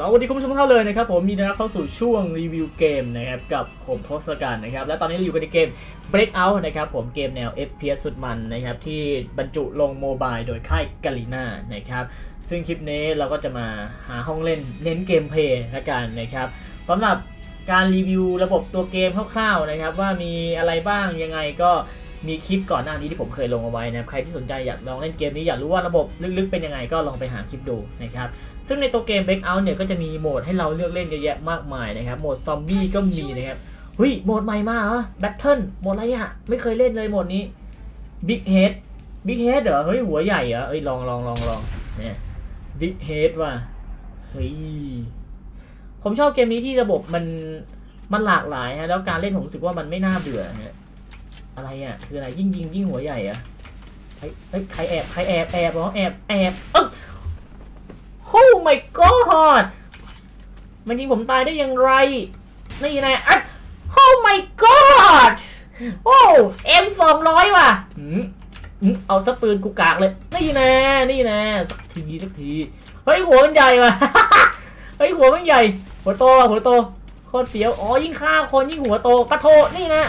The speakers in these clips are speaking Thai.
สวัสดีคุณผู้ชมทุกท่านเลยนะครับผมมีนะครับเข้าสู่ช่วงรีวิวเกมนะครับกับผมทศกัณฐ์นะครับและตอนนี้เราอยู่กันในเกม Breakout นะครับผมเกมแนว FPS สุดมันนะครับที่บรรจุลงโมบายโดยค่ายกาลิน่านะครับซึ่งคลิปนี้เราก็จะมาหาห้องเล่นเน้นเกมเพลย์ละกันนะครับสำหรับการรีวิวระบบตัวเกมคร่าวๆนะครับว่ามีอะไรบ้างยังไงก็ มีคลิปก่อนหน้านี้ที่ผมเคยลงเอาไว้นะครับ ใครที่สนใจอยากลองเล่นเกมนี้อยากรู้ว่าระบบลึกๆเป็นยังไงก็ลองไปหาคลิปดูนะครับ ซึ่งในตัวเกม Breakout เนี่ยก็จะมีโหมดให้เราเลือกเล่นเยอะแยะมากมายนะครับ โหมดซอมบี้ก็มีนะครับเฮ้ยโหมดใหม่มาเหรอแบทเทิลโหมดอะไรอะไม่เคยเล่นเลยโหมดนี้ Big Head Big Head เหรอ เฮ้ยหัวใหญ่เหรอเอ้ยลองลองลองลองเนี่ย Big Head ว่ะเฮ้ยผมชอบเกมนี้ที่ระบบมันมันหลากหลายฮะแล้วการเล่นผมรู้สึกว่ามันไม่น่าเบื่อฮะ อะไรอะ คืออะไรยิ่งยิงยิ่งหัวใหญ่อะเฮ้ยเฮ้ยใครแอบใครแอบแอบเหรอแอบแอบเอ้ย Oh my god มันยิงผมตายได้อย่างไร นี่นะอะ Oh my god โอ้ M สองร้อยว่ะเอาสักปืนกูกากเลย นี่นะนี่นะสักทีสักที เฮ้ยหัวมันใหญ่ว่ะ เฮ้ยหัวมันใหญ่ หัวโตหัวโตโคตรเสียว อ๋อยิ่งฆ่าคนยิ่งหัวโตปะโทนี่นะ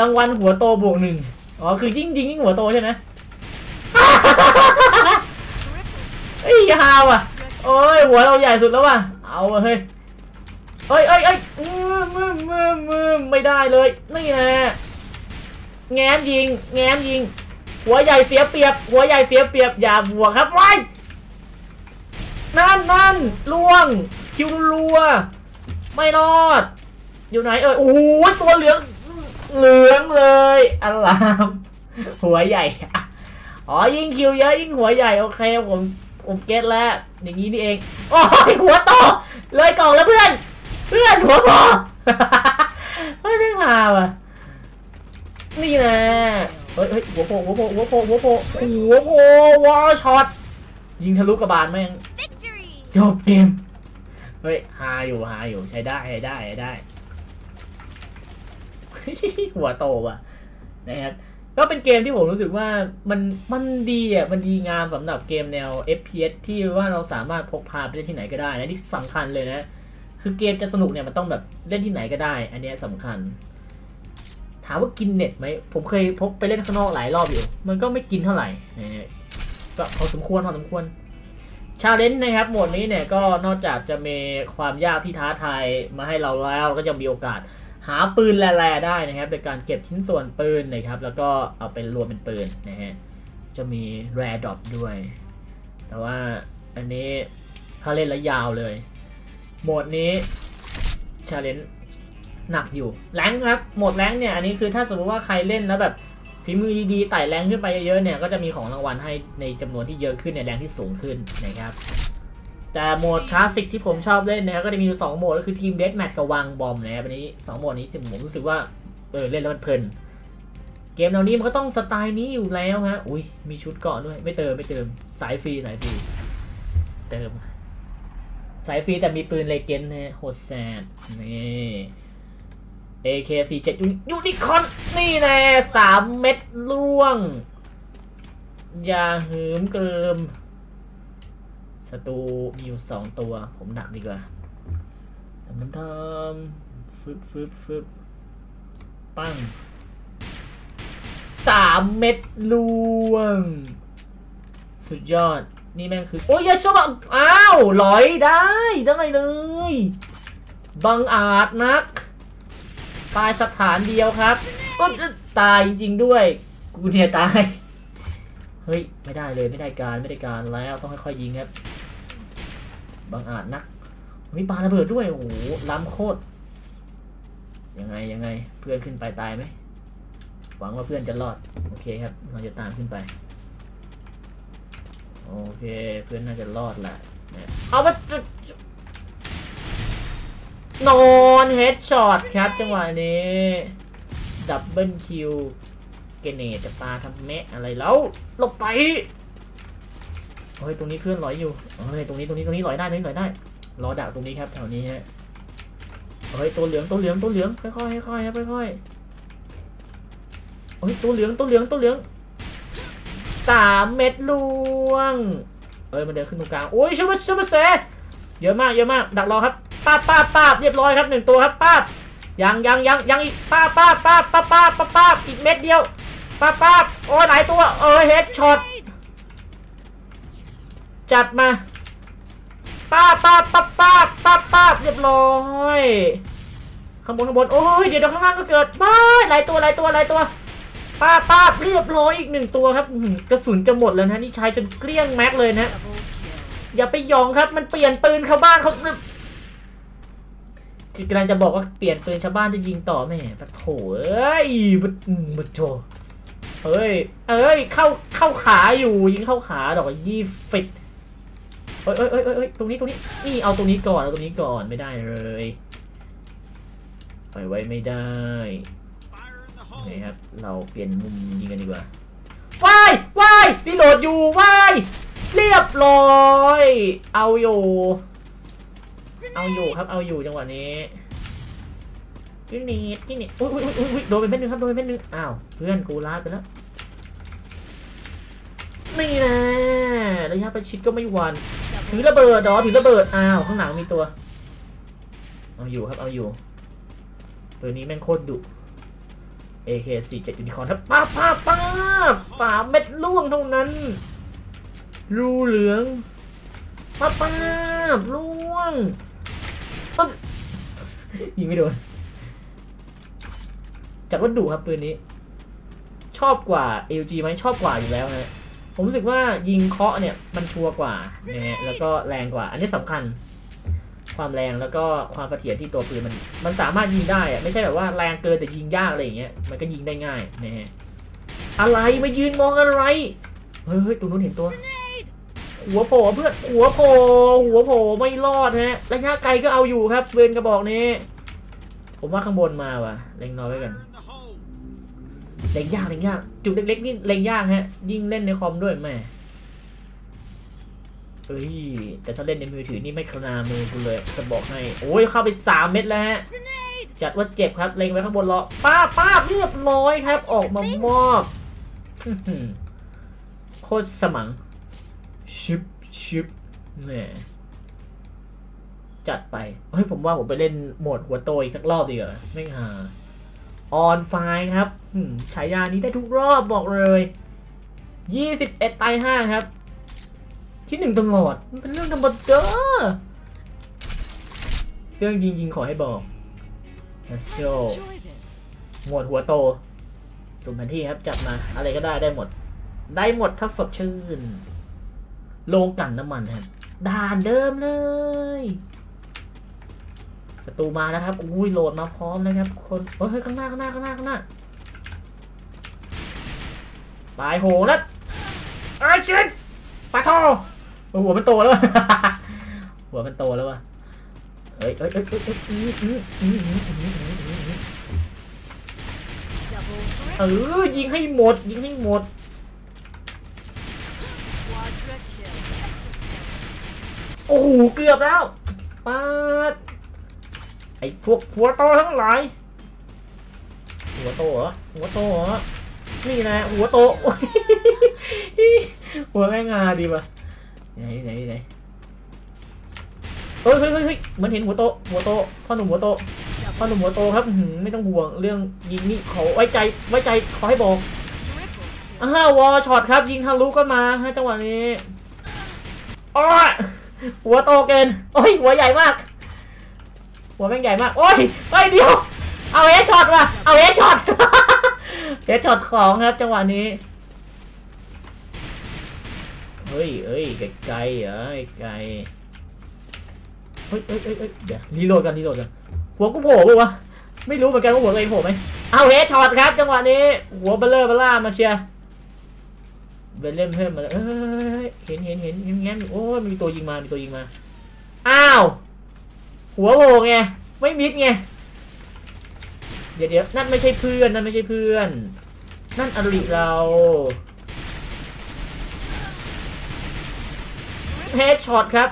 รางวัลหัวโตบวกหนึ่งอ๋อ คือยิ่งยิงยิ่งหัวโตใช่ไหมเอ้ยฮาวอะ โอ้ยหัวเราใหญ่สุดแล้วว่ะ เอาว่ะเฮ้ยเอ้ยเอ้ยเอ้ยมือมือมือมือไม่ได้เลย นี่แน่แง้มยิง แง้มยิง หัวใหญ่เสียเปรียบ หัวใหญ่เสียเปรียบ อย่าบวกครับไว้นั่นนั่นล่วง คิวรัว ไม่รอด อยู่ไหนเอ่ย โอ้โหตัวเหลือง เหลืองเลยอลามหัวใหญ่อ๋อยิ่งคิวเยอะยิ่งหัวใหญ่โอเคผมผมเก็ตแล้ว อย่างนี้นี่เองโอ้ยหัวโตเลยกล่องแล้วเพื่อน เพื่อนหัวโตไม่ได้มาว่ะนี่นะเฮ้ยเฮ้ยหัวโผล่หัวโผล่หัวโผล่หัวโผล่หัวโผล่วอลช็อตยิงทะลุกระบาลแม่ง Victory! จบเกมเฮ้ยหาอยู่หาอยู่ใช้ได้ใช้ได้ใช้ได้ หัวโตว่ะนะครับก็เป็นเกมที่ผมรู้สึกว่ามันมันดีอะมันดีงามสำหรับเกมแนว FPS ที่ว่าเราสามารถพกพาไปเล่นที่ไหนก็ได้นะที่สำคัญเลยนะ คือเกมจะสนุกเนี่ยมันต้องแบบเล่นที่ไหนก็ได้ อันนี้ยสำคัญ ถามว่ากินเน็ตไหมผมเคยพกไปเล่นข้างนอกหลายรอบอยู่ มันก็ไม่กินเท่าไหร่นะฮะก็พอสมควรพอสมควรชาเลนจ์นะครับหมดนี้เนี่ยก็นอกจากจะมีความยากที่ท้าทายมาให้เราแล้วก็ยังมีโอกาส หาปืนแร่ได้นะครับโดยการเก็บชิ้นส่วนปืนนะครับ แล้วก็เอาไปรวมเป็นปืนนะฮะจะมีแรดรอปด้วย แต่ว่าอันนี้ถ้าเล่นแล้วยาวเลย โหมดนี้ชาเลนจ์หนักอยู่แรงครับโหมดแรงเนี่ยอันนี้คือถ้าสมมติว่าใครเล่นแล้วแบบฝีมือดีๆไต่แรงขึ้นไปเยอะๆเนี่ยก็จะมีของรางวัลให้ในจำนวนที่เยอะขึ้นในแรงที่สูงขึ้นนะครับ แต่โหมดคลาสสิกที่ผมชอบเล่นนะครับก็จะมีอยู่สองโหมดก็คือทีมเดสแมทกับวางบอมนะครับอันนี้สองโหมดนี้ที่ผมรู้สึกว่าเออเล่นแล้วมันเพลินเกมแนวนี้มันก็ต้องสไตล์นี้อยู่แล้วฮะอุ้ยมีชุดเกาะด้วยไม่เติมไม่เติมสายฟรีสายฟรีเติมสายฟรีแต่มีปืนเลเกนนะโหดแซดนี่ AK47 ยูนิคอนนี่แน่สามเม็ดล่วง อย่าหืมเกริม ศัตรูมีอยู่สองตัว ผมดักดีกว่าทำทำทำฟึบฟึบฟึบปั้งสามเม็ดลวง สุดยอด นี่แม่งคือ โอ้ยยาชอบอ้าวลอยได้ได้เลย บังอาจนัก ตายสถานเดียวครับตายจริง ๆ ด้วย กูเนี่ยตาย เฮ้ย ไม่ได้เลยไม่ได้การไม่ได้การแล้วต้องค่อยๆยิงครับ บังอาจนักมีปาระเบิดด้วย โอ้โห ล้ำโคตร ยังไงยังไง เพื่อนขึ้นไปตายไหม หวังว่าเพื่อนจะรอด โอเคครับ เราจะตามขึ้นไป โอเค เพื่อนน่าจะรอดแหละเอาไปนอนเฮดช็อตครับ จังหวะนี้ ดับเบิลคิว เกเนตจะปาทำแมะอะไรแล้ว ลบไป เฮ้ยตรงนี้เพื่อนลอยอยู่เฮ้ยตรงนี้ตรงนี้ตรงนี้ลอยได้ตรงนี้ลอยได้ รอดักตรงนี้ครับแถวนี้ฮะเฮ้ยตัวเหลืองตัวเหลืองตัวเหลืองค่อยๆค่อยๆครับค่อยๆเฮ้ยตัวเหลืองตัวเหลืองตัวเหลืองสามเม็ดลวงเอ้ยมันเดินขึ้นตรงกลางโอ้ยชิบชิบเซเยอะมากเยอะมากดักรอครับป้าป้าป้าเรียบร้อยครับหนึ่งตัวครับป้ายังยังยังยังอีกป้าป้าป้าป้าป้าป้าป้าอีกเม็ดเดียวป้าป้าโอ้ยหลายตัวเออเฮดช็อต จัดมาป้าป้าป้าป้าป้าป้าเรียบร้อยข้างบนข้างบนโอ้ยเดี๋ยวข้างล่างก็เกิดบ้าหลายตัวหลายตัวหลายตัวป้าป้าเรียบร้อยอีกหนึ่งตัวครับกระสุนจะหมดแล้วนะนี่ใช้จนเกลี้ยงแม็กเลยนะ อย่าไปยองครับมันเปลี่ยนปืนเขาบ้านเขาจิกำลังจะบอกว่าเปลี่ยนปืนชาวบ้านจะยิงต่อแม่ปะโถเอ้ยบดมบัดโจเอ้ยเอ้ยเข้าเข้าขาอยู่ยิงเข้าขาดอกยี่ฟิต เอ้ยเอ้ยเอ้ยเอ้ยตรงนี้ตรงนี้นี่เอาตรงนี้ก่อนเอาตรงนี้ก่อนไม่ได้เลยปล่อยไว้ไม่ได้นี่ครับเราเปลี่ยนมุมยิงกันดีกว่าว้ายว้ายรีโหลดอยู่ว้ายเรียบร้อยเอาอยู่เอาอยู่ครับเอาอยู่จังหวะนี้กินเนตกินเนตอุ้ยอุ้ยอุ้ยอุ้ยโดนไปเม็ดนึงครับโดนไปเม็ดนึงอ้าวเพื่อนกูลาดไปแล้ว นี่นะระยะประชิดก็ไม่หวันถือระเบิดดอถือระเบิดอ้าวข้างหลังมีตัว เอาอยู่ครับเอาอยู่ ตัวนี้แม่งโคตรดุ AK 4 7 ยูนิคอร์นครับป้าป้าป้าบสาเม็ดล่วงเท่านั้น รูเหลืองป้าป้าล่วงปึ๊บยิงไม่โดนจากว่าดุครับปืนนี้ ชอบกว่า LG ไหมชอบกว่าอยู่แล้วนะ ผมรู้สึกว่ายิงเคาะเนี่ยมันชัวร์กว่านะฮะแล้วก็แรงกว่า อันนี้สำคัญ ความแรงแล้วก็ความเสถียรที่ตัวปืนมันมันสามารถยิงได้อะไม่ใช่แบบว่าแรงเกินแต่ยิงยากอะไรอย่างเงี้ยมันก็ยิงได้ง่ายนะฮะอะไรมายืนมองอะไรเฮ้ยเฮ้ยตรงนู้นเห็นตัว หัวโผล่เพื่อนหัวโผล่หัวโผล่ไม่รอดฮะระยะไกลก็เอาอยู่ครับเวนกระบอกนี้ ผมว่าข้างบนมาว่ะเล็งน้อยไว้กัน เล็งยากเล็งยาก จุดเล็กๆนี่เล็งยากฮะ ยิ่งเล่นในคอมด้วยแม่เอ้ย แต่ถ้าเล่นในมือถือนี่ไม่คนามือกูเลยจะบอกให้ โอ้ยเข้าไปสามเม็ดแล้วฮะ จัดว่าเจ็บครับ เล็งไว้ข้างบนรอป้าบป้าบเรียบร้อยครับ ออกมามอบอื้อหือโคตรสมัง ชิปชิปแหมจัดไป เฮ้ยผมว่าผมไปเล่นโหมดหัวโตอีกสักรอบดีกว่าไม่หา ออนไฟครับหืมฉายานี้ได้ทุกรอบบอกเลย 21ตาย5ครับ ที่หนึ่งตลอดมันเป็นเรื่องธรรมดาเรื่องจริงๆ ขอให้บอก Let's Let's go enjoy this. หมวดหัวโตสุ่มแผนที่ครับ จัดมา อะไรก็ได้ได้หมด ได้หมดถ้าสดชื่นโรงกลั่นน้ำมันครับ ด่านเดิมเลย ศัตรูมาแล้วครับอุ้ยโหลดมาพร้อมนะครับคนเฮ้ยข้างหน้าข้างหน้าข้างหน้าข้างหน้าตายโหงแล้วไอ้ยชิดปลาทอโอ้หัวมันโตแล้วหัวมันโตแล้ววะเอ้ยเอ้ยเอ้ยเอ้ยเอ้ยอื้ออื้ออื้ออื้ออื้ออื้ออื้อ Double เออยิงให้หมด ยิงให้หมดโอ้โหเกือบแล้วปาด ไอ้พวกหัวโตทั้งหลาย หัวโตเหรอ หัวโตเหรอ นี่นะหัวโต หัวแม่งาดีป่ะไหนไหนไหนเฮ้ยเฮ้ยเฮ้ยมันเห็นหัวโต หัวโต พ่อหนุ่มหัวโต พ่อหนุ่มหัวโตครับหือไม่ต้องห่วงเรื่องยิงนี่ขอไว้ใจ ไว้ใจ ขอให้บอกอ้าววอลช็อตครับ ยิงทะลุก็มาฮะจังหวะนี้อ้อหัวโตเกินโอ้ย หัวใหญ่มาก หัวแม่งใหญ่มาก โอ้ยเฮ้ยเดียว เอาเอสช็อตว่ะ เอาเอสช็อตเอสช็อตของครับจังหวะนี้ เฮ้ยเอ้ยไกลๆเหรอไกลเฮ้ยเฮ้ยเฮ้ยเดี๋ยวรีโหลดกันรีโหลดกัน หัวกูโผล่ปะวะ ไม่รู้เหมือนกันว่าหัวตัวเองโผล่ไหมเอาเอสช็อตครับจังหวะนี้ หัวเบลเลอร์เบลล่ามาเชียร์ไปเล่นเพิ่มมาเลยเอ้ยเห็นเห็นเห็นเห็นแง้มโอ้ยมีตัวยิงมา มีตัวยิงมา อ้าว หัวโผล่ไงไม่มิดไงเดี๋ยวเดี๋ยวนั่นไม่ใช่เพื่อนนั่นไม่ใช่เพื่อน นั่นอริเราเฮดช็อตครับ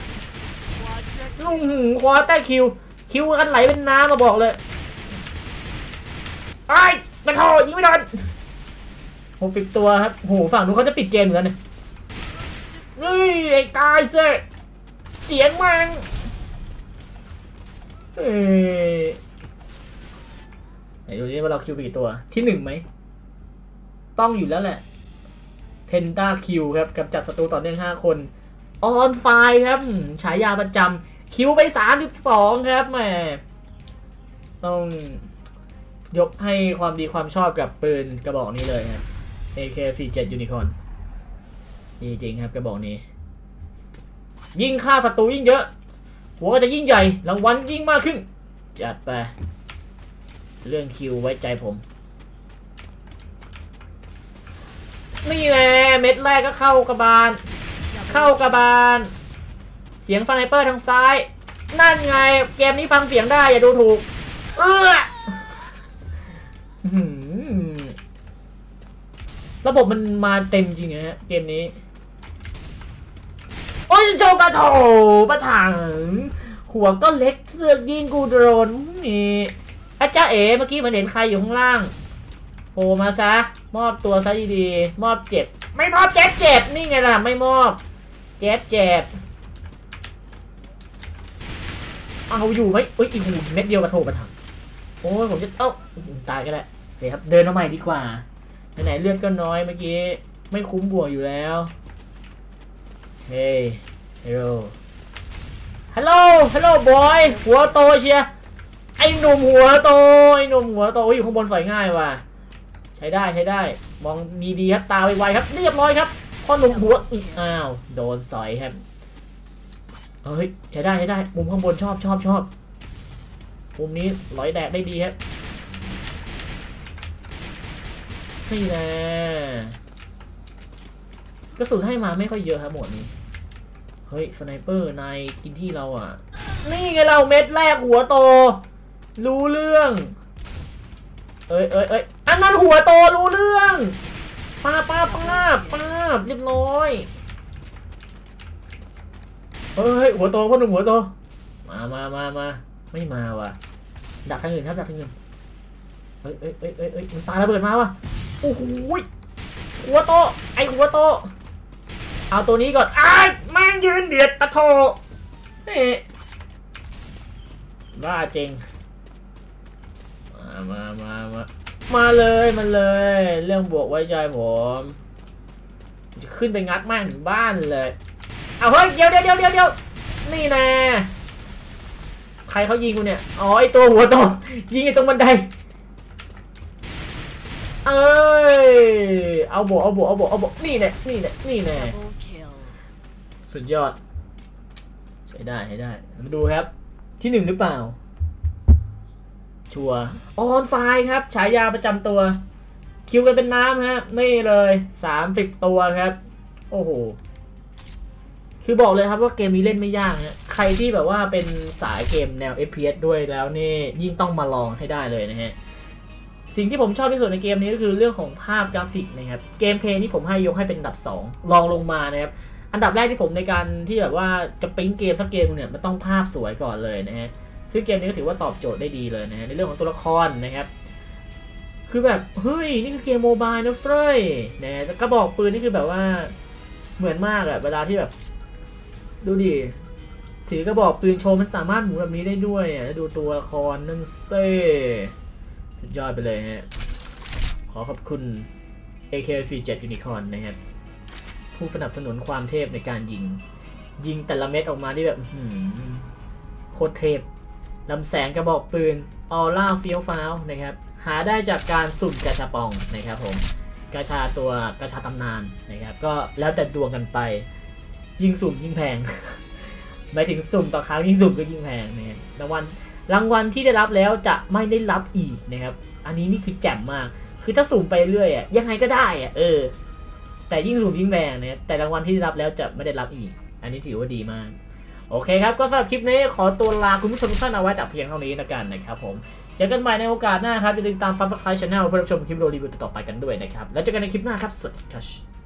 ลุงหือคว้าใต้คิว คิวกันไหลเป็นน้ำมาบอกเลยไอ้มันโทยิงไม่โดนหกสิบตัวครับโหฝั่งนู้นเขาจะปิดเกมเหมือนกันเนี่ยเฮ้ยไอ้กายเซ่เสียงมัง ไหนดูดิว่าเราคิวปกี่ตัวที่หนึ่งไหม ต้องอยู่แล้วแหละ เพนต้าคิวครับกับจัดศัตรูต่อเนื่องห้าคน ออนไฟครับฉายาประจำคิวไปสามสิบสองครับแหมต้องยกให้ความดีความชอบกับปืนกระบอกนี้เลยครับ AK47 Unicorn ดีจริงครับกระบอกนี้ ยิ่งฆ่าศัตรูยิ่งเยอะ หัวก็จะยิ่งใหญ่รางวัลยิ่งมากขึ้น จัดไป เรื่องคิวไว้ใจผม นี่แหละเม็ดแรกก็เข้ากระบาล เข้ากระบาล เสียงสไนเปอร์ทางซ้าย นั่นไง เกมนี้ฟังเสียงได้อย่าดูถูก เอออื้อระบบมันมาเต็มจริงนะฮะเกมนี้ โอ้ยโจกระโถปะถัง หัวก็เล็กเสือกยิงกูโดรนนี่อาจ้าเอ๋เมื่อกี้มันเห็นใครอยู่ข้างล่างโผล่มาซะ มอบตัวซะดีๆ มอบเจ็บ ไม่มอบเจ็บเจ็บนี่ไงล่ะ ไม่มอบเจ็บเจ็บเอาอยู่ไหมเอ้ยอีกหูเม็ดเดียวกระโถปะถังโอ้ยผมจะเอ้าตายก็ได้วเดี๋ยวครับ เดินมาใหม่ดีกว่าไหนๆเลือดก็น้อยเมื่อกี้ ไม่คุ้มบวกอยู่แล้ว เฮ้ยฮัลโหลฮัลโหลฮัลโหลบอยหัวโตเชียไอ้หนุ่มหัวโตไอ้หนุ่มหัวโตอยู่ข้างบนสอยง่ายว่ะใช้ได้ใช้ได้ มองดีๆครับตาไวๆครับเรียบร้อยครับพ่อหนุ่มหัวอีกอ้าวโดนสอยครับเฮ้ยใช้ได้ใช้ได้มุมข้างบนชอบชอบชอบมุมนี้ร้อยแดกได้ดีครับนี่แหละกระสุนให้มาไม่ค่อยเยอะครับหมวดนี้ เฮ้ยสไนเปอร์นายกินที่เราอะ นี่ไงเราเม็ดแรกหัวโต รู้เรื่อง เอ้ยเอ้ยเอ้ยอันนั้นหัวโตรู้เรื่องป้าป้าป้าป้าเรียบร้อยเฮ้ยหัวโตพ่อหนุ่มหัวโตมามามามาไม่มาว่ะ ดักทางอื่นครับดักทางอื่นเฮ้ยเอ้ยเอ้ยเอ้ยเอ้ยมันตาระเบิดมาว่ะโอ้โหหัวโตไอหัวโตเอาตัวนี้ก่อนอ้าย งยืนเบียดปะโทเฮ้บ้าจริง มามามามามาเลยมาเลย เรื่องบวกไว้ใจผม จะขึ้นไปงัดม่งถึงบ้านเลย เอาเฮ้ยเดี๋ยวเดี๋ยวเดี๋ยวเดี๋ยวนี่แน่ใครเขายิงกูเนี่ย อ๋อไอตัวหัวโตยิงไอตรงบันได เอ้ย เอาบวกเอาบวกเอาบวกเอาบวกนี่แน่นี่แน่นี่แน่ สุดยอด ใช้ได้ใช้ได้ มาดูครับ ที่หนึ่งหรือเปล่า ชัวออนไฟครับฉายาประจำตัว คิวกันเป็นน้ำฮะนี่เลยสามสิบตัวครับ โอ้โห คือบอกเลยครับว่าเกมนี้เล่นไม่ยากนะใครที่แบบว่าเป็นสายเกมแนว FPS ด้วยแล้วนี่ยิ่งต้องมาลองให้ได้เลยนะฮะสิ่งที่ผมชอบที่สุดในเกมนี้ก็คือเรื่องของภาพกราฟิกนะครับ เกมเพลย์นี่ผมให้ยกให้เป็นอันดับ2ลองลงมานะครับ อันดับแรกที่ผมในการที่แบบว่าจะปิ้งเกมสักเกมเนี่ยมันต้องภาพสวยก่อนเลยนะฮะซึ่งเกมนี้ก็ถือว่าตอบโจทย์ได้ดีเลยนะฮะในเรื่องของตัวละครนะครับ คือแบบเฮ้ยนี่คือเกมโมบายนะเฟ้ยนะกระบอกปืนนี่คือแบบว่าเหมือนมากอะเวลาที่แบบ ดูดิถือกระบอกปืนโชว์มันสามารถหมุนแบบนี้ได้ด้วยอะดูตัวละครนั่นเซ่สุดยอดไปเลยฮะขอขอบคุณ AK47 Unicorn นะครับ ผู้สนับสนุนความเทพในการยิง ยิงแต่ละเม็ดออกมาที่แบบหือโคตรเทพลำแสงกระบอกปืนออร่าเฟี้ยวฟ้าวนะครับ หาได้จากการสุ่มกระชาปองนะครับผมกระชาตัวกระชาตำนานนะครับ ก็แล้วแต่ดวงกันไป ยิงสุ่มยิงแพงหมายถึงสุ่มต่อครั้งยิ่งสุ่มก็ยิ่งแพงนะครับรางวัลรางวัลที่ได้รับแล้วจะไม่ได้รับอีกนะครับ อันนี้นี่คือแจ่มมาก คือถ้าสุ่มไปเรื่อยอะยังไงก็ได้อะเออ แต่ยิ่งสูงยิ่งแรงนะแต่รางวัลที่ได้รับแล้วจะไม่ได้รับอีก อันนี้ถือว่าดีมาก โอเคครับ ก็สำหรับคลิปนี้ขอตัวลาคุณผู้ชมทุกท่านเอาไว้แต่เพียงเท่านี้ล้วกันนะครับผมเจอกันใหม่ในโอกาสหน้าครับอย่าลืมตาม Subscribe Channel เพื่อรับชมคลิปวิดีโอรีวิวต่อไปกันด้วยนะครับ แล้วเจอกันในคลิปหน้าครับ สวัสดีครับ